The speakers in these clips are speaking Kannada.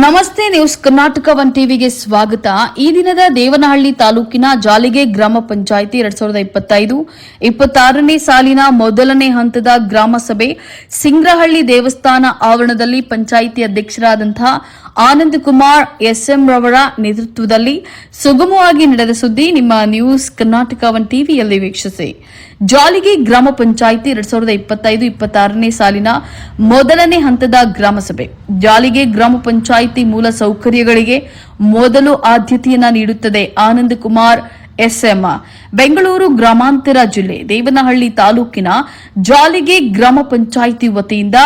ನಮಸ್ತೆ ನ್ಯೂಸ್ ಕರ್ನಾಟಕ ಒನ್ ಟಿವಿಗೆ ಸ್ವಾಗತ. ಈ ದಿನದ ದೇವನಹಳ್ಳಿ ತಾಲೂಕಿನ ಜಾಲಿಗೆ ಗ್ರಾಮ ಪಂಚಾಯಿತಿ ಎರಡ್ ಸಾವಿರದ ಇಪ್ಪತ್ತೈದು, ಇಪ್ಪತ್ತಾರನೇ ಸಾಲಿನ ಮೊದಲನೇ ಹಂತದ ಗ್ರಾಮ ಸಭೆ ಸಿಂಗ್ರಹಳ್ಳಿ ದೇವಸ್ಥಾನ ಆವರಣದಲ್ಲಿ ಪಂಚಾಯಿತಿ ಅಧ್ಯಕ್ಷರಾದಂತಹ ಆನಂದ್ ಕುಮಾರ್, ಎಸ್ಎಂ ರವರ ನೇತೃತ್ವದಲ್ಲಿ ಸುಗಮವಾಗಿ ನಡೆದ ಸುದ್ದಿ ನಿಮ್ಮ ನ್ಯೂಸ್ ಕರ್ನಾಟಕ ಒನ್ ಟಿವಿಯಲ್ಲಿ ವೀಕ್ಷಿಸಿ. ಜಾಲಿಗೆ ಗ್ರಾಮ ಪಂಚಾಯಿತಿ ಎರಡ್ ಸಾವಿರದ ಇಪ್ಪತ್ತೈದು ಇಪ್ಪತ್ತಾರನೇ ಸಾಲಿನ ಮೊದಲನೇ ಹಂತದ ಗ್ರಾಮಸಭೆ. ಜಾಲಿಗೆ ಗ್ರಾಮ ಪಂಚಾಯಿತಿ ಮೂಲ ಸೌಕರ್ಯಗಳಿಗೆ ಮೊದಲು ಆದ್ಯತೆಯನ್ನ ನೀಡುತ್ತದೆ ಆನಂದ್ ಕುಮಾರ್, ಎಸ್ಎಂ. ಬೆಂಗಳೂರು ಗ್ರಾಮಾಂತರ ಜಿಲ್ಲೆ, ದೇವನಹಳ್ಳಿ ತಾಲೂಕಿನ ಜಾಲಿಗೆ ಗ್ರಾಮ ಪಂಚಾಯಿತಿ ವತಿಯಿಂದ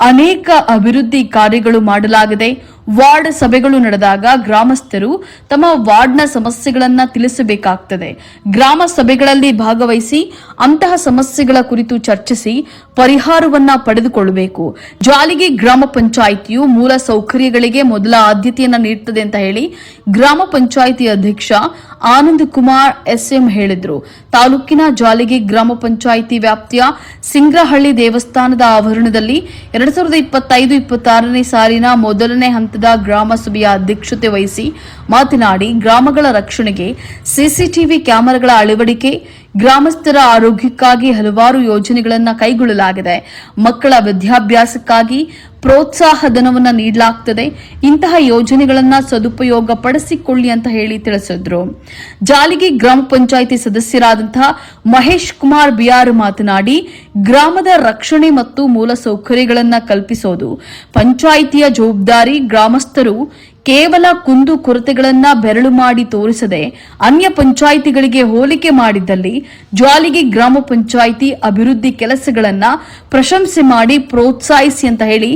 ಅನೇಕ ಅಭಿವೃದ್ಧಿ ಕಾರ್ಯಗಳು ಮಾಡಲಾಗಿದೆ. ವಾರ್ಡ್ ಸಭೆಗಳು ನಡೆದಾಗ ಗ್ರಾಮಸ್ಥರು ತಮ್ಮ ವಾರ್ಡ್ನ ಸಮಸ್ಯೆಗಳನ್ನ ತಿಳಿಸಬೇಕಾಗ್ತದೆ. ಗ್ರಾಮ ಸಭೆಗಳಲ್ಲಿ ಭಾಗವಹಿಸಿ ಅಂತಹ ಸಮಸ್ಯೆಗಳ ಕುರಿತು ಚರ್ಚಿಸಿ ಪರಿಹಾರವನ್ನ ಪಡೆದುಕೊಳ್ಳಬೇಕು. ಜಾಲಿಗೆ ಗ್ರಾಮ ಪಂಚಾಯಿತಿಯು ಮೂಲ ಸೌಕರ್ಯಗಳಿಗೆ ಮೊದಲ ಆದ್ಯತೆಯನ್ನ ನೀಡುತ್ತದೆ ಅಂತ ಹೇಳಿ ಗ್ರಾಮ ಪಂಚಾಯಿತಿ ಅಧ್ಯಕ್ಷ ಆನಂದ್ ಕುಮಾರ್ ಎಸ್ಎಂ ಹೇಳಿದ್ರು. ತಾಲೂಕಿನ ಜಾಲಿಗೆ ಗ್ರಾಮ ಪಂಚಾಯಿತಿ ವ್ಯಾಪ್ತಿಯ ಸಿಂಗ್ರಹಳ್ಳಿ ದೇವಸ್ಥಾನದ ಆವರಣದಲ್ಲಿ ಎರಡ್ ಸಾವಿರದ ಇಪ್ಪತ್ತೈದು, ಇಪ್ಪತ್ತಾರನೇ ಸಾಲಿನ ಮೊದಲನೇ ಹಂತದ ಗ್ರಾಮ ಸಭೆಯ ಅಧ್ಯಕ್ಷತೆ ವಹಿಸಿ ಮಾತನಾಡಿ ಗ್ರಾಮಗಳ ರಕ್ಷಣೆಗೆ ಸಿಸಿಟಿವಿ ಕ್ಯಾಮೆರಾಗಳ ಅಳವಡಿಕೆ ಗ್ರಾಮಸ್ಥರ ಆರೋಗ್ಯಕ್ಕಾಗಿ ಹಲವಾರು ಯೋಜನೆಗಳನ್ನು ಕೈಗೊಳ್ಳಲಾಗಿದೆ. ಮಕ್ಕಳ ವಿದ್ಯಾಭ್ಯಾಸಕ್ಕಾಗಿ ಪ್ರೋತ್ಸಾಹ ಧನವನ್ನು ನೀಡಲಾಗ್ತದೆ. ಇಂತಹ ಯೋಜನೆಗಳನ್ನು ಸದುಪಯೋಗ ಪಡಿಸಿಕೊಳ್ಳಿ ಅಂತ ಹೇಳಿ ತಿಳಿಸಿದ್ರು. ಜಾಲಿಗೆ ಗ್ರಾಮ ಪಂಚಾಯಿತಿ ಸದಸ್ಯರಾದಂತಹ ಮಹೇಶ್ ಕುಮಾರ್ ಬಿಆರ್ ಮಾತನಾಡಿ, ಗ್ರಾಮದ ರಕ್ಷಣೆ ಮತ್ತು ಮೂಲಸೌಕರ್ಯಗಳನ್ನು ಕಲ್ಪಿಸೋದು, ಪಂಚಾಯಿತಿಯ ಜವಾಬ್ದಾರಿ ಗ್ರಾಮಸ್ಥರು ಕೇವಲ ಕುಂದು ಕೊರತೆಗಳನ್ನ ಬೆರಳು ಮಾಡಿ ತೋರಿಸದೆ ಅನ್ಯ ಪಂಚಾಯಿತಿಗಳಿಗೆ ಹೋಲಿಕೆ ಮಾಡಿದ್ದಲ್ಲಿ ಜ್ವಾಲಿಗೆ ಗ್ರಾಮ ಪಂಚಾಯಿತಿ ಅಭಿವೃದ್ಧಿ ಕೆಲಸಗಳನ್ನ ಪ್ರಶಂಸೆ ಮಾಡಿ ಪ್ರೋತ್ಸಾಹಿಸಿ ಅಂತ ಹೇಳಿ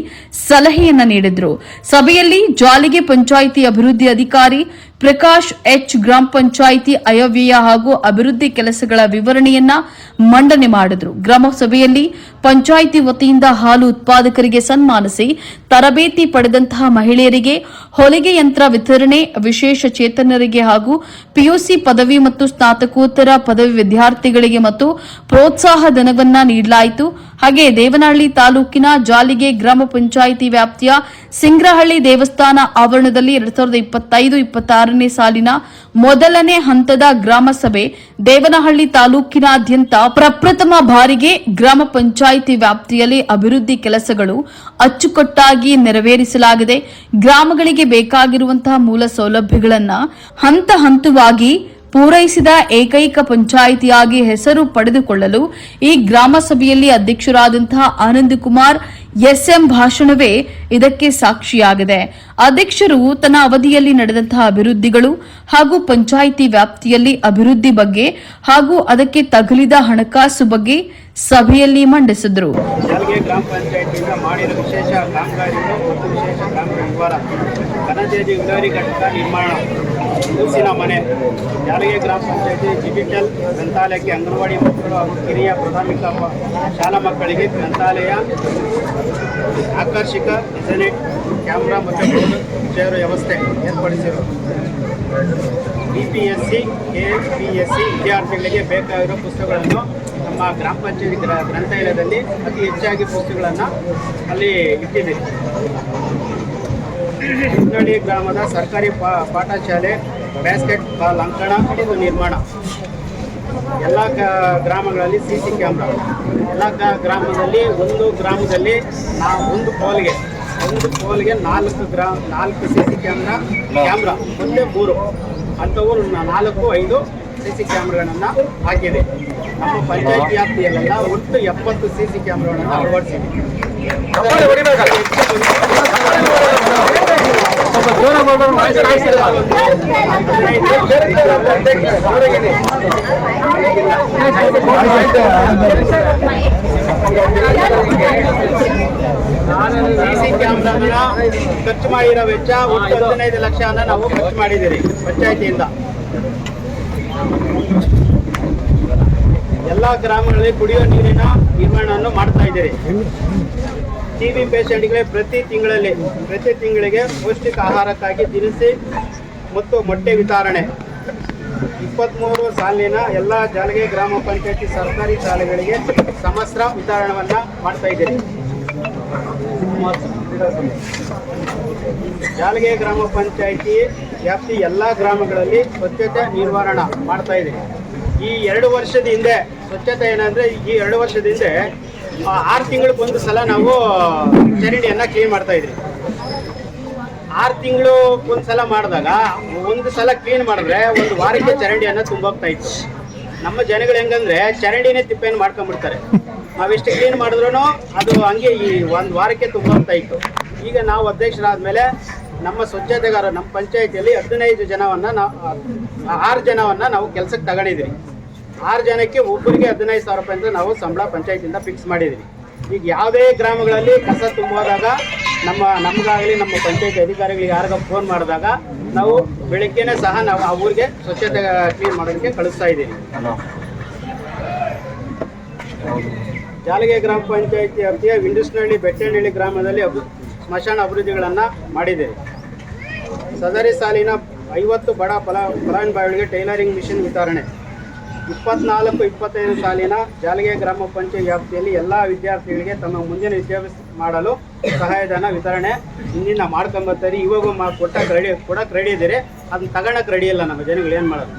ಸಲಹೆಯನ್ನ ನೀಡಿದ್ರು. ಸಭೆಯಲ್ಲಿ ಜಾಲಿಗೆ ಪಂಚಾಯಿತಿ ಅಭಿವೃದ್ಧಿ ಅಧಿಕಾರಿ ಪ್ರಕಾಶ್ ಎಚ್ ಗ್ರಾಮ ಪಂಚಾಯಿತಿ ಅಯವ್ಯಯ ಹಾಗೂ ಅಭಿವೃದ್ಧಿ ಕೆಲಸಗಳ ವಿವರಣೆಯನ್ನ ಮಂಡನೆ ಮಾಡಿದ್ರು. ಗ್ರಾಮಸಭೆಯಲ್ಲಿ ಪಂಚಾಯಿತಿ ವತಿಯಿಂದ ಹಾಲು ಉತ್ಪಾದಕರಿಗೆ ಸನ್ಮಾನಿಸಿ ತರಬೇತಿ ಪಡೆದಂತಹ ಮಹಿಳೆಯರಿಗೆ ಹೊಲಿಗೆ ಯಂತ್ರ ವಿತರಣೆ, ವಿಶೇಷ ಚೇತನರಿಗೆ ಹಾಗೂ ಪಿಯುಸಿ ಪದವಿ ಮತ್ತು ಸ್ನಾತಕೋತ್ತರ ಪದವಿ ವಿದ್ಯಾರ್ಥಿಗಳಿಗೆ ಮತ್ತು ಪ್ರೋತ್ಸಾಹ ಧನವನ್ನ ನೀಡಲಾಯಿತು. ಹಾಗೆ ದೇವನಹಳ್ಳಿ ತಾಲೂಕಿನ ಜಾಲಿಗೆ ಗ್ರಾಮ ಪಂಚಾಯಿತಿ ವ್ಯಾಪ್ತಿಯ ಸಿಂಗ್ರಹಳ್ಳಿ ದೇವಸ್ಥಾನ ಆವರಣದಲ್ಲಿ ಎರಡ್ ಸಾವಿರದ ಇಪ್ಪತ್ತೈದು ಇಪ್ಪತ್ತಾರನೇ ಸಾಲಿನ ಮೊದಲನೇ ಹಂತದ ಗ್ರಾಮ ಸಭೆ ದೇವನಹಳ್ಳಿ ತಾಲೂಕಿನಾದ್ಯಂತ ಪ್ರಪ್ರಥಮ ಬಾರಿಗೆ ಗ್ರಾಮ ಪಂಚಾಯಿತಿ ವ್ಯಾಪ್ತಿಯಲ್ಲಿ ಅಭಿವೃದ್ಧಿ ಕೆಲಸಗಳು ಅಚ್ಚುಕಟ್ಟಾಗಿ ನೆರವೇರಿಸಲಾಗಿದೆ. ಗ್ರಾಮಗಳಿಗೆ ಬೇಕಾಗಿರುವಂತಹ ಮೂಲ ಸೌಲಭ್ಯಗಳನ್ನು ಹಂತ ಹಂತವಾಗಿ ಪೂರೈಸಿದ ಏಕೈಕ ಪಂಚಾಯಿತಿಯಾಗಿ ಹೆಸರು ಪಡೆದುಕೊಳ್ಳಲು ಈ ಗ್ರಾಮ ಸಭೆಯಲ್ಲಿ ಅಧ್ಯಕ್ಷರಾದಂತಹ ಆನಂದ್ ಕುಮಾರ್ ಎಸ್ಎಂ ಭಾಷಣವೇ ಇದಕ್ಕೆ ಸಾಕ್ಷಿಯಾಗಿದೆ. ಅಧ್ಯಕ್ಷರು ತನ್ನ ಅವಧಿಯಲ್ಲಿ ನಡೆದಂತಹ ಅಭಿವೃದ್ಧಿಗಳು ಹಾಗೂ ಪಂಚಾಯಿತಿ ವ್ಯಾಪ್ತಿಯಲ್ಲಿ ಅಭಿವೃದ್ಧಿ ಬಗ್ಗೆ ಹಾಗೂ ಅದಕ್ಕೆ ತಗುಲಿದ ಹಣಕಾಸು ಬಗ್ಗೆ ಸಭೆಯಲ್ಲಿ ಮಂಡಿಸಿದರು. ಘಟಕ ನಿರ್ಮಾಣ. ಹೂಸಿನ ಮನೆ. ಯಾರಿಗೆ ಗ್ರಾಮ ಪಂಚಾಯತಿ ಡಿಜಿಟಲ್ ಗ್ರಂಥಾಲಯಕ್ಕೆ ಅಂಗನವಾಡಿ ಮಕ್ಕಳು ಹಾಗೂ ಕಿರಿಯ ಪ್ರಾಥಮಿಕ ಶಾಲಾ ಮಕ್ಕಳಿಗೆ ಗ್ರಂಥಾಲಯ ಆಕರ್ಷಕ ಇಂಟರ್ನೆಟ್ ಕ್ಯಾಮ್ರಾ ಮತ್ತು ಚೇರ್ ವ್ಯವಸ್ಥೆ ಏರ್ಪಡಿಸಿರು. B P S C K P S C ವಿದ್ಯಾರ್ಥಿಗಳಿಗೆ ಬೇಕಾಗಿರೋ ಪುಸ್ತಕಗಳನ್ನು ನಮ್ಮ ಗ್ರಾಮ ಪಂಚಾಯತಿ ಗ್ರ ಗ್ರಂಥಾಲಯದಲ್ಲಿ ಅತಿ ಹೆಚ್ಚಾಗಿ ಪುಸ್ತಕಗಳನ್ನು ಅಲ್ಲಿ ಇಟ್ಟಿದೆ. ಕುನ್ನಳ್ಳಿ ಗ್ರಾಮದ ಸರ್ಕಾರಿ ಪಾ ಪಾಠಶಾಲೆ ಬ್ಯಾಸ್ಕೆಟ್ ಬಾಲ್ ಅಂಕಣ ಇದು ನಿರ್ಮಾಣ. ಎಲ್ಲ ಗ್ರಾಮಗಳಲ್ಲಿ ಸಿ ಸಿ ಕ್ಯಾಮ್ರಾ ಎಲ್ಲ ಗ್ರಾಮದಲ್ಲಿ ಒಂದು ಗ್ರಾಮದಲ್ಲಿ ನಾ ಒಂದು ಪೋಲ್ಗೆ ಒಂದು ಪೋಲ್ಗೆ ನಾಲ್ಕು ಗ್ರಾ ನಾಲ್ಕು ಸಿ ಸಿ ಕ್ಯಾಮ್ರಾ ಕ್ಯಾಮ್ರಾ ಒಂದೇ ಮೂರು. ಅಂಥವು ನಾಲ್ಕು ಐದು ಸಿ ಸಿ ಕ್ಯಾಮ್ರಾಗಳನ್ನು ಹಾಕಿದೆ. ನಮ್ಮ ಪಂಚಾಯತ್ ವ್ಯಾಪ್ತಿಯಲ್ಲೆಲ್ಲ ಒಟ್ಟು ಎಪ್ಪತ್ತು ಸಿ ಸಿ ಕ್ಯಾಮ್ರಾಗಳನ್ನು ಅಳವಡಿಸಿದೆ. ಸಿ ಕ್ಯಾಮ್ರಾಗಳ ಖರ್ಚು ಮಾಡಿರೋ ವೆಚ್ಚ ಒಟ್ಟು ಹದಿನೈದು ಲಕ್ಷನ ನಾವು ಖರ್ಚು ಮಾಡಿದ್ದೀರಿ ಪಂಚಾಯತಿಯಿಂದ ಎಲ್ಲ ಗ್ರಾಮಗಳಲ್ಲಿ ಕುಡಿಯುವ ನೀರಿನ ನಿರ್ಮಾಣವನ್ನು ಮಾಡ್ತಾ ಇದ್ದೀರಿ. ಟಿ ಬಿ ಪೇಷಂಟ್ಗಳಿಗೆ ಪ್ರತಿ ತಿಂಗಳಲ್ಲಿ, ಪ್ರತಿ ತಿಂಗಳಿಗೆ ಪೌಷ್ಟಿಕ ಆಹಾರಕ್ಕಾಗಿ ದಿನಸಿ ಮತ್ತು ಮೊಟ್ಟೆ ವಿತರಣೆ. ಇಪ್ಪತ್ತ್ಮೂರು ಸಾಲಿನ ಎಲ್ಲ ಜಾಲಿಗೆ ಗ್ರಾಮ ಪಂಚಾಯತಿ ಸರ್ಕಾರಿ ಶಾಲೆಗಳಿಗೆ ಸಮಸ್ತ್ರ ವಿತರಣವನ್ನು ಮಾಡ್ತಾ ಇದ್ದೀರಿ ಜಾಲಿಗೆ ಗ್ರಾಮ ಪಂಚಾಯಿತಿ ವ್ಯಾಪ್ತಿ ಎಲ್ಲ ಗ್ರಾಮಗಳಲ್ಲಿ ಸ್ವಚ್ಛತೆ ನಿರ್ವಹಣಾ ಮಾಡ್ತಾ ಇದ್ದೀರಿ ಈ ಎರಡು ವರ್ಷದ ಹಿಂದೆ, ಸ್ವಚ್ಛತೆ ಏನಂದರೆ ಈ ಎರಡು ವರ್ಷದ ಹಿಂದೆ ಆ, ತಿಂಗಳಿಗೆ ಒಂದು ಸಲ ನಾವು ಚರಂಡಿಯನ್ನು ಕ್ಲೀನ್ ಮಾಡ್ತಾ ಇದ್ರಿ ಆರು ತಿಂಗಳು ಒಂದು ಸಲ ಮಾಡಿದಾಗ ಒಂದು ಸಲ ಕ್ಲೀನ್ ಮಾಡಿದ್ರೆ ಒಂದು ವಾರಕ್ಕೆ ಚರಂಡಿಯನ್ನು ತುಂಬೋಗ್ತಾ ಇತ್ತು. ನಮ್ಮ ಜನಗಳು ಹೆಂಗಂದ್ರೆ ಚರಂಡಿನೇ ತಿಪ್ಪೆಯನ್ನು ಮಾಡ್ಕೊಂಡ್ಬಿಡ್ತಾರೆ. ನಾವೆಷ್ಟು ಕ್ಲೀನ್ ಮಾಡಿದ್ರು ಅದು ಹಂಗೆ ಈ ಒಂದು ವಾರಕ್ಕೆ ತುಂಬೋಗ್ತಾ ಇತ್ತು. ಈಗ ನಾವು ಅಧ್ಯಕ್ಷರಾದ್ಮೇಲೆ ನಮ್ಮ ಸ್ವಚ್ಛತೆಗಾರ ನಮ್ಮ ಪಂಚಾಯತಿಯಲ್ಲಿ ಹದಿನೈದು ಜನವನ್ನ ನಾವು ಆರು ಜನವನ್ನ ನಾವು ಕೆಲಸಕ್ಕೆ ತಗೊಂಡಿದ್ರಿ ಆರು ಜನಕ್ಕೆ ಒಬ್ಬರಿಗೆ ಹದಿನೈದು ಸಾವಿರ ರೂಪಾಯಿ ಅಂತ ನಾವು ಸಂಬಳ ಪಂಚಾಯತಿಯಿಂದ ಫಿಕ್ಸ್ ಮಾಡಿದ್ವಿ. ಈಗ ಯಾವುದೇ ಗ್ರಾಮಗಳಲ್ಲಿ ಕಸ ತುಂಬೋದಾಗ ನಮ್ಮ ನಮಗಾಗಲಿ ನಮ್ಮ ಪಂಚಾಯತಿ ಅಧಿಕಾರಿಗಳಿಗೆ ಯಾರಿಗ ಫೋನ್ ಮಾಡಿದಾಗ ನಾವು ಬೆಳಿಗ್ಗೆನೆ ಸಹ ನಾವು ಆ ಊರಿಗೆ ಸ್ವಚ್ಛತೆ ಕ್ಲೀನ್ ಮಾಡೋದಕ್ಕೆ ಕಳಿಸ್ತಾ ಇದ್ದೀವಿ. ಜಾಲಿಗೆ ಗ್ರಾಮ ಪಂಚಾಯತಿ ವ್ಯಾಪ್ತಿಯ ವಿಂಡಸ್ನಹಳ್ಳಿ ಬೆಟ್ಟನಹಳ್ಳಿ ಗ್ರಾಮದಲ್ಲಿ ಸ್ಮಶಾನ ಅಭಿವೃದ್ಧಿಗಳನ್ನು ಮಾಡಿದೆ ಸದರಿ ಸಾಲಿನ ಐವತ್ತು ಬಡ ಫಲ ಫಲಾನುಭವಿಗಳಿಗೆ ಟೈಲರಿಂಗ್ ಮಿಷಿನ್ ವಿತರಣೆ. ಇಪ್ಪತ್ನಾಲ್ಕು, ಇಪ್ಪತ್ತೈದು ಸಾಲಿನ ಜಾಲಿಗೆ ಗ್ರಾಮ ಪಂಚಾಯತ್ ವ್ಯಾಪ್ತಿಯಲ್ಲಿ ಎಲ್ಲ ವಿದ್ಯಾರ್ಥಿಗಳಿಗೆ ತಮ್ಮ ಮುಂದಿನ ವಿದ್ಯಾಭ್ಯಾಸ ಮಾಡಲು ಸಹಾಯಧನ ವಿತರಣೆ ಹಿಂದಿನ ಮಾಡ್ಕೊಂಬತ್ತರಿ ಇವಾಗ ಮಾ ಕ್ರೆಡಿ ರೆಡಿ ಕೊಡಕ್ಕೆ ರೆಡಿ ಇದ್ದೀರಿ. ಅದನ್ನ ತಗೊಳಕ್ಕೆ ರೆಡಿ ಇಲ್ಲ ನಮ್ಮ ಜನಗಳು, ಏನು ಮಾಡೋದು?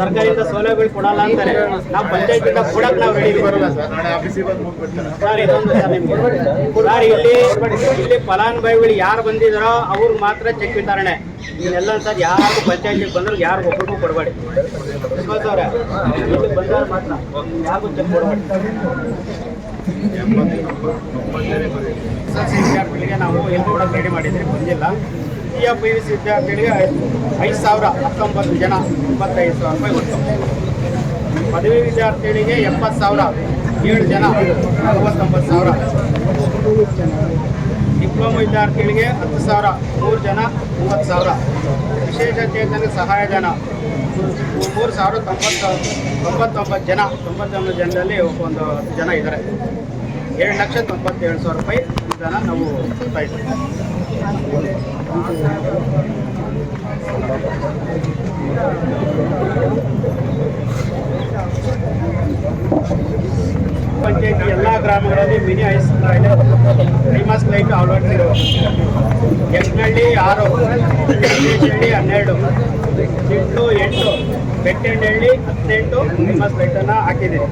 ಸರ್ಕಾರದಿಂದ ಸೌಲಭ್ಯಗಳು ಕೊಡಲ್ಲ ಅಂತಾರೆ. ನಾವು ಪಂಚಾಯತಿಂದ ಕೊಡಕ್ ನಾವು ready sir sir sir sir, ಇಲ್ಲಿ ಇಲ್ಲಿ ಫಲಾನುಭವಿಗಳು ಯಾರು ಬಂದಿದಾರೋ ಅವ್ರು ಮಾತ್ರ ಚೆಕ್ ವಿತರಣೆ. ಎಲ್ಲ ಸರ್ ಯಾರು ಪಂಚಾಯತಿಗೆ ಬಂದ್ರು ಯಾರು ಒಬ್ಬರಿಗೂ ಕೊಡಬೇಡಿ. ವಿಶ್ವಾಸ ಅವ್ರೆ, ಇಲ್ಲಿ ಬಂದವ್ರು ಮಾತ್ರ. ಯಾರಿಗೂ ಚೆಕ್ ಕೊಡಬೇಡಿ. ವಿದ್ಯಾರ್ಥಿಗಳಿಗೆ ನಾವು ಏನು ಕೊಡೋಕೆ ರೆಡಿ ಮಾಡಿದ್ರೆ? ಬಂದಿಲ್ಲ. C F P U C ವಿದ್ಯಾರ್ಥಿಗಳಿಗೆ ಐದು ಸಾವಿರ ಹತ್ತೊಂಬತ್ತು ಜನ ಇಪ್ಪತ್ತೈದು ಸಾವಿರ ರೂಪಾಯಿ ಒಟ್ಟು ಪದವಿ ವಿದ್ಯಾರ್ಥಿಗಳಿಗೆ ಎಪ್ಪತ್ತು ಸಾವಿರ, ಏಳು ಜನ ನಲವತ್ತೊಂಬತ್ತು ಸಾವಿರ. ಡಿಪ್ಲೊಮಾ ವಿದ್ಯಾರ್ಥಿಗಳಿಗೆ ಹತ್ತು ಸಾವಿರ, ಮೂರು ಜನ ಮೂವತ್ತು ಸಾವಿರ. ವಿಶೇಷ ಚೇತನ ಸಹಾಯಧನ, ಮೂರು ಸಾವಿರ ತೊಂಬತ್ತು, ತೊಂಬತ್ತೊಂಬತ್ತು ಜನ, ತೊಂಬತ್ತೊಂಬತ್ತು ಜನದಲ್ಲಿ ಒಂದು ಹತ್ತು ಜನ ಇದ್ದಾರೆ. ಎರಡು ಲಕ್ಷ ತೊಂಬತ್ತೇಳು ಸಾವಿರ ರೂಪಾಯಿ ಇದನ್ನು ನಾವು ಕೊಡ್ತಾ ಇದ್ದೀವಿ. ಪಂಚಾಯತಿ ಎಲ್ಲ ಗ್ರಾಮಗಳಲ್ಲಿ ಮಿನಿ ಐಸ್ ಫೇಮಸ್ ಲೈಟ್ ಅಳವಡಿಸಿರೋ ಯಕ್ಷನಹಳ್ಳಿ ಆರು ಹಳ್ಳಿ ಹನ್ನೆರಡು, ಎಂಟು ಎಂಟು ಬೆಟ್ಟೆಂಡಹಳ್ಳಿ ಹದಿನೆಂಟು ಫೇಮಸ್ ಲೈಟನ್ನು ಹಾಕಿದ್ದೀವಿ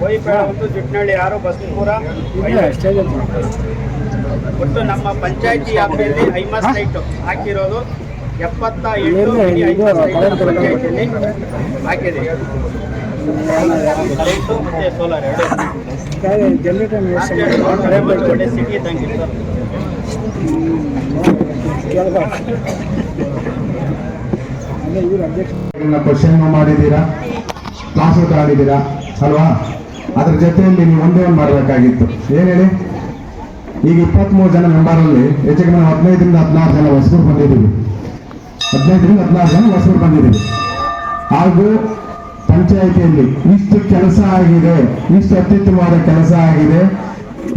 ಬೋಯಿಪೇಡ ಒಂದು ಜುಟ್ನಹಳ್ಳಿ ಆರು ಬಸ್ಪುರ. ಒಟ್ಟು ನಮ್ಮ ಪಂಚಾಯತಿ ವ್ಯಾಪ್ತಿಯಲ್ಲಿ ಐಮಸ್ ಲೈಟ್ ಹಾಕಿರೋದು ಎಪ್ಪತ್ತ ಎಂಟು ಲೈಟ್ ಪಂಚಾಯತಿಯಲ್ಲಿ? ಹಾಕಿದೆ ಕರೆಂಟು ಮತ್ತೆ ಸೋಲಾರ್ ಎರಡು. ಸಿಟಿ ಇದ್ದಂಗೆ ಕ್ವಶನ್ ಮಾಡಿದ್ದೀರಾ? ಕ್ಲಾಸ್ ತಗೊಂಡಿದ್ದೀರಾ? ಅಲ್ವಾ? ಅದ್ರ ಜೊತೆಯಲ್ಲಿ ನೀವು ಒಂದೇ ಒಂದು ಮಾಡಬೇಕಾಗಿತ್ತು. ಏನ್ ಹೇಳಿ? ಈಗ ಇಪ್ಪತ್ಮೂರು ಜನ ಮೆಂಬರಲ್ಲಿ ಹೆಚ್ಚಿಗೆ ನಾವು ಹದಿನೈದರಿಂದ ಹದಿನಾರು ಜನ ಹೊಸೂರು ಬಂದಿದ್ದೀವಿ. ಹದಿನೈದರಿಂದ ಹದಿನಾರು ಜನ ಹೊಸೂರು ಬಂದಿದ್ದೀವಿ. ಹಾಗೂ ಪಂಚಾಯಿತಿಯಲ್ಲಿ ಇಷ್ಟು ಕೆಲಸ ಆಗಿದೆ, ಇಷ್ಟು ಅತ್ಯುತ್ತಮವಾದ ಕೆಲಸ ಆಗಿದೆ,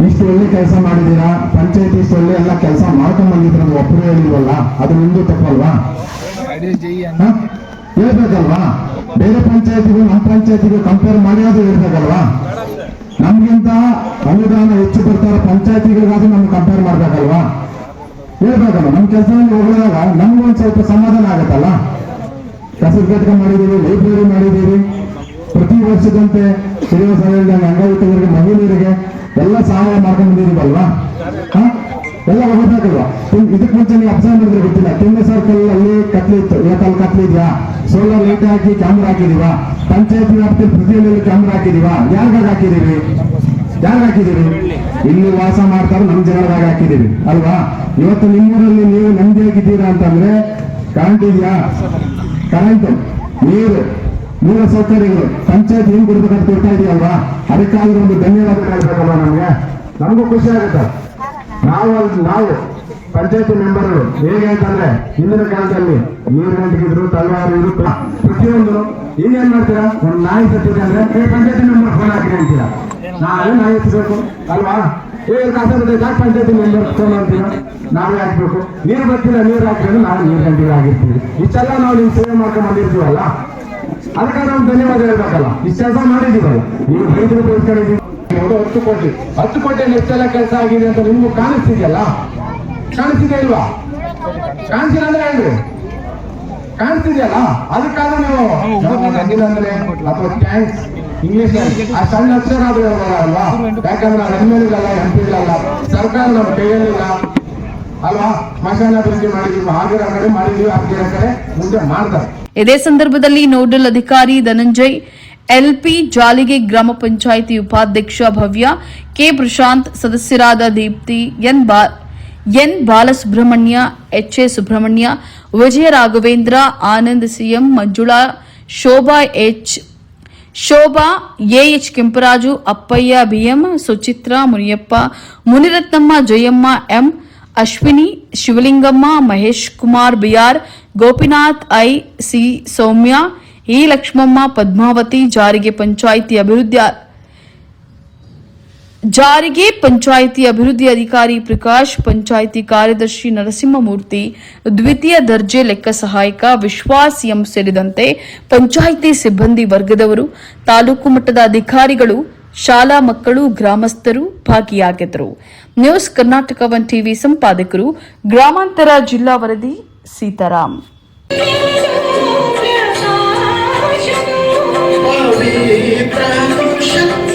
ಇಷ್ಟು ಒಳ್ಳೆ ಕೆಲಸ ಮಾಡಿದ್ದೀರಾ, ಪಂಚಾಯತಿ ಇಷ್ಟು ಒಳ್ಳೆ ಎಲ್ಲ ಕೆಲಸ ಮಾಡ್ಕೊಂಡ್ ಬಂದಿದ್ರೆ ನಮ್ಗೆ ಒಬ್ಬರು ಹೇಳಿಲ್ವಲ್ಲ, ಅದು ನಿಮ್ದು ತಪ್ಪಲ್ವಾ? ಹೇಳ್ಬೇಕಲ್ವಾ? ಬೇರೆ ಪಂಚಾಯತಿಗೂ ನಮ್ಮ ಪಂಚಾಯತಿಗೂ ಕಂಪೇರ್ ಮಾಡಿರೋದು ಹೇಳ್ಬೇಕಲ್ವಾ? ನಮ್ಗಿಂತ ಅನುದಾನ ಹೆಚ್ಚು ಬರ್ತಾರ ಪಂಚಾಯತಿಗಳಿಗಾದ್ರೂ ನಮ್ಗೆ ಕಂಪೇರ್ ಮಾಡ್ಬೇಕಲ್ವಾ? ಹೇಳ್ಬೇಕಲ್ಲ ನಮ್ಮ ಕೆಲಸದಲ್ಲಿ ಹೋಗಿದಾಗ ನಮ್ಗೊಂದು ಸ್ವಲ್ಪ ಸಮಾಧಾನ ಆಗತ್ತಲ್ಲ? ಕಸದ ಘಟಕ ಮಾಡಿದ್ದೀವಿ ಲೈಬ್ರರಿ ಮಾಡಿದ್ದೀವಿ ಪ್ರತಿ ವರ್ಷದಂತೆ ಶ್ರೀನಿವಾಸ ಅಂಗವಿಕಲರಿಗೆ, ಮಹಿಳೆಯರಿಗೆ ಎಲ್ಲ ಸಹಾಯ ಮಾಡ್ಕೊಂಡು ಬಂದಿದ್ದೀವಲ್ವಾ? ಎಲ್ಲ ಹೋಗ್ಬೇಕಲ್ವಾ ಇದಕ್ ಮುಂಚೆ ನೀವು ಅಬ್ಸರ್ವ್ ಮಾಡಿದ್ರೆ ಗೊತ್ತಿಲ್ಲ. ತಿಂಗಳ ಸರ್ಕಲ್ ಅಲ್ಲಿ ಕತ್ಲಿ ಇತ್ತು. ಇವತ್ತಲ್ಲಿ ಕತ್ಲೆ ಇದೆಯಾ? ಸೋಲಾರ್ ಲೈಟ್ ಹಾಕಿ ಕ್ಯಾಮ್ರಾ ಹಾಕಿದೀವಾ? ಪಂಚಾಯತ್ ವ್ಯಾಪ್ತಿಯಲ್ಲಿ ಪ್ರತಿಯೊಂದರಲ್ಲಿ ಕ್ಯಾಮ್ರಾ ಹಾಕಿದೀವಾ? ಯಾರಿಗಾಗ ಹಾಕಿದೀವಿ ಯಾರು ಹಾಕಿದೀವಿ ಇಲ್ಲಿ ವಾಸ ಮಾಡ್ತಾರೋ ನಮ್ ಜನರಾಗ ಹಾಕಿದೀವಿ ಅಲ್ವಾ? ಇವತ್ತು ನಿಮ್ಮೂರಲ್ಲಿ ನೀವು ನೆಮ್ಮದಿಯಾಗಿದ್ದೀರಾ ಅಂತಂದ್ರೆ ಕರೆಂಟ್ ಇದೆಯಾ? ಕರೆಂಟ್ ನೀರು ಮೂಲ ಸೌಕರ್ಯಗಳು. ಪಂಚಾಯತ್ ಏನ್ ಕೊಡ್ಬೇಕಂತ ಕೊಡ್ತಾ ಇದೆಯಲ್ವಾ ಅದಕ್ಕಾಗಿ ಒಂದು ಧನ್ಯವಾದ ನಮ್ಗೆ? ನಮಗೂ ಖುಷಿ ಆಗುತ್ತೆ. ನಾವು ನಾವು ಪಂಚಾಯತಿ ಮೆಂಬರ್ಗಳು ಹೇಗೆ ಅಂತಂದ್ರೆ ಹಿಂದಿನ ಕಾಲದಲ್ಲಿ ನೀರು ಗಂಟೆಗಿದ್ರು ತಲವಾರು ಇದ್ರು ಪ್ರ- ಪ್ರತಿಯೊಂದು ಈಗೇನ್ ಮಾಡ್ತೀರಾ? ಒಂದು ನಾಯಿ ಸತ್ತಿದೆ ಅಂದ್ರೆ ಪಂಚಾಯತಿ ಮೆಂಬರ್ ಫೋನ್ ಹಾಕಿರಿ ಅಂತೀರಾ? ನಾವೇ ನಾಯಿ ಎತ್ತಬೇಕು ಅಲ್ವಾ? ಏನು ಕಾಸ ಯಾಕೆ ಪಂಚಾಯತಿ ಮೆಂಬರ್ ಫೋನ್ ಅಂತೀರಾ ನಾವೇ ಹಾಕ್ಬೇಕು. ನೀರು ಬರ್ತಿಲ್ಲ, ನೀರು ಹಾಕಿದ್ರೆ ನಾವು ನೀರು ಗಂಟೆಗೆ ಆಗಿರ್ತೀವಿ. ಇಷ್ಟೆಲ್ಲ ನಾವು ನಿಮ್ ಸೇವೆ ಮಾಡ್ಕೊಂಡು ಬಂದಿರ್ತೀವಲ್ಲ? ಅದಕ್ಕೆ ನಾವು ಧನ್ಯವಾದ ಹೇಳ್ಬೇಕಲ್ಲ? ಇಷ್ಟೆಲ್ಲ ಮಾಡಿದೀವಲ್ಲ ನೀವು ರೈತರು ಬೆಳೆಸ್ಕೊಂಡಿದ್ದೀವಿ. ನೋಡು ಹತ್ತು ಕೋಟಿ ಹತ್ತು ಕೋಟಿಯಲ್ಲಿ ಎಷ್ಟೆಲ್ಲ ಕೆಲಸ ಆಗಿದೆ ಅಂತ ನಿಮ್ಗೂ ಕಾಣಿಸ್ತಿದೆಯಲ್ಲ? ಕಾಣಿಸ್ತಿದೆ ಇಲ್ವಾ? ಕಾಣಿಸಿಲ್ಲ ಅಂದ್ರೆ ಹೇಳ್ರಿ. ಕಾಣಿಸ್ತಿದೆಯಲ್ಲ? ಅದಕ್ಕಾಗ ನೀವು ಅಂದ್ರೆ ಅಥವಾ ಥ್ಯಾಂಕ್ಸ್ ಇಂಗ್ಲಿಷ್ ಆ ಸಣ್ಣ ಅಕ್ಷರ ಆದ್ರೂ ಅಲ್ವಾ? ಯಾಕಂದ್ರೆ ನಾವು ಎಂ ಎಲ್ ಇಲ್ಲ ಎಂ ಪಿಗಳಲ್ಲ ಸರ್ಕಾರ ನಮ್ಮ ಕೈಯಲ್ಲಿಲ್ಲ ಅಲ್ವಾ? ಸ್ಮಶಾನ ಅಭಿವೃದ್ಧಿ ಮಾಡಿದೀವಿ ಆಗಿರೋ ಕಡೆ ಮಾಡಿದೀವಿ ಆಗಿರೋ ಕಡೆ ಮುಂದೆ ಮಾಡ್ತಾರೆ. ಇದೇ ಸಂದರ್ಭದಲ್ಲಿ ನೋಡಲ್ ಅಧಿಕಾರಿ ಧನಂಜಯ್ ಎಲ್ಪಿ ಜಾಲಿಗೆ ಗ್ರಾಮ ಪಂಚಾಯಿತಿ ಉಪಾಧ್ಯಕ್ಷ ಭವ್ಯ ಕೆ ಪ್ರಶಾಂತ್ ಸದಸ್ಯರಾದ ದೀಪ್ತಿ ಎನ್ ಬಾ N Balasubramanya H A Subramanya Vijaya Raghavendra Anand CM Manjula Shobha H Shobha AH Kemparaju Appayya BM Suchitra Muniyappa Muniratnamma Jayamma M Ashwini Shivalingamma Mahesh Kumar BR Gopinath I C Soumya E Lakshmamma Padmavathi ಜಾರಿಗೆ ಪಂಚಾಯಿತಿ ಅಭಿವೃದ್ಧಿ ಜಾರಿಗೆ ಪಂಚಾಯಿತಿ ಅಭಿವೃದ್ಧಿ ಅಧಿಕಾರಿ ಪ್ರಕಾಶ್, ಪಂಚಾಯಿತಿ ಕಾರ್ಯದರ್ಶಿ ನರಸಿಂಹಮೂರ್ತಿ, ದ್ವಿತೀಯ ದರ್ಜೆ ಲೆಕ್ಕ ಸಹಾಯಕ ವಿಶ್ವಾಸ್ ಎಂ ಸೇರಿದಂತೆ ಪಂಚಾಯಿತಿ ಸಿಬ್ಬಂದಿ ವರ್ಗದವರು, ತಾಲೂಕು ಮಟ್ಟದ ಅಧಿಕಾರಿಗಳು, ಶಾಲಾ ಮಕ್ಕಳು, ಗ್ರಾಮಸ್ಥರು ಭಾಗಿಯಾಗಿದ್ದರು ನ್ಯೂಸ್ ಕರ್ನಾಟಕ ಒನ್ ಟಿವಿ ಸಂಪಾದಕರು, ಗ್ರಾಮಾಂತರ ಜಿಲ್ಲಾ ವರದಿ ಸೀತಾರಾಮ್. 然后，什？